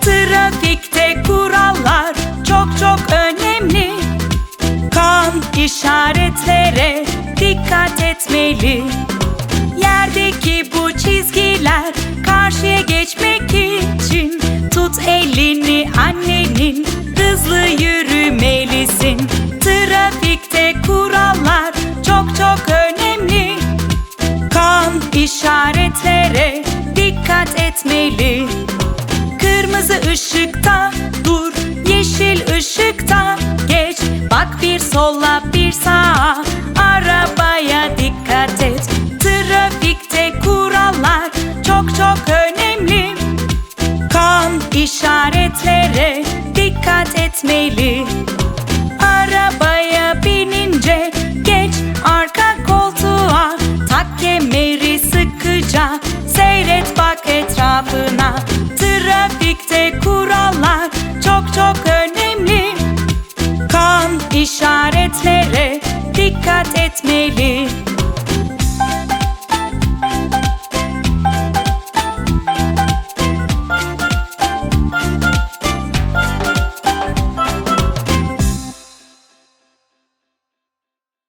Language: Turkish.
Trafikte kurallar çok çok önemli. Kan işaretlere dikkat etmeli. Yerdeki bu çizgiler karşıya geçmek için tut elini annenin hızlı yürü. İşaretlere dikkat etmeli. Kırmızı ışıkta dur, yeşil ışıkta geç. Bak bir sola bir sağa, arabaya dikkat et. Trafikte kurallar çok çok önemli. Kan işaretlere dikkat etmeli sıkıca seyret bak etrafına. Trafikte kurallar çok çok önemli. Kan işaretlere dikkat etmeli